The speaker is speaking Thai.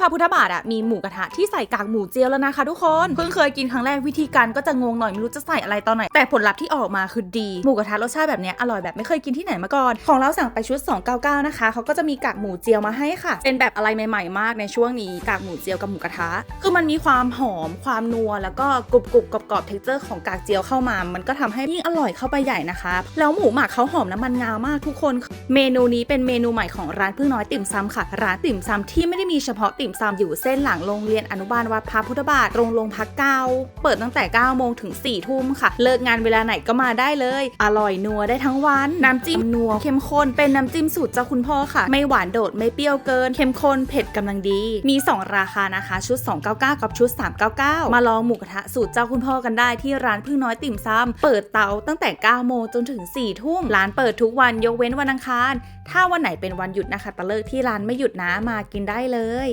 พระพุทธบาทอะมีหมูกระทะที่ใส่กากหมูเจียวแล้วนะคะทุกคนเพิ่งเคยกินครั้งแรกวิธีการก็จะงงหน่อยไม่รู้จะใส่อะไรตอนไหน แต่ผลลัพธ์ที่ออกมาคือดี หมูกระทะรสชาติแบบเนี้ยอร่อยแบบไม่เคยกินที่ไหนมาก่อน ของเราสั่งไปชุด 299 นะคะเขาก็จะมีกากหมูเจียวมาให้ค่ะ เป็นแบบอะไรใหม่ๆ มากในช่วงนี้กากหมูเจียวกับหมูกระทะคือมันมีความหอมความนัวแล้วก็กรุบกรุบๆกรอบเท็กเจอร์ของกากเจียวเข้ามา มันก็ทำให้ยิ่งอร่อยเข้าไปใหญ่นะคะ แล้วหมูหมักเขาหอมน้ำมันงามากทุกคน เมนูนี้เป็นเมนูใหม่ของร้านพึ่งน้อยติ่มซำค่ะ ร้านติ่มซำที่ไม่ได้มีเฉพาะติ่มซำอยู่เส้นหลังโรงเรียนอนุบาลวัดพระพุทธบาทตรงโรงพักเก้าเปิดตั้งแต่9โมงถึง4ทุ่มค่ะ เลิกงานเวลาไหนก็มาได้เลย อร่อยนัวได้ทั้งวัน น้ำจิ้มนัวเข้มข้นเป็นน้ำจิ้มสูตรเจ้าคุณพ่อค่ะ ไม่หวานโดดไม่เปรี้ยวเกิน เข้มข้นเผ็ดกำลังดี มี 2 ราคานะคะ ชุด 299 กับชุด 399 มาลองหมูกระทะสูตรเจ้าคุณพ่อกันได้ที่ร้านพึ่งน้อยติ่มซำเปิดเตาตั้งแต่9โมงจนถึง4ทุ่มร้านเปิดทุกวันยกเว้นวันอังคาร ถ้าวันไหนเป็นวันหยุดนะคะตะเลิกที่ร้านไม่หยุดนะมากินได้เลย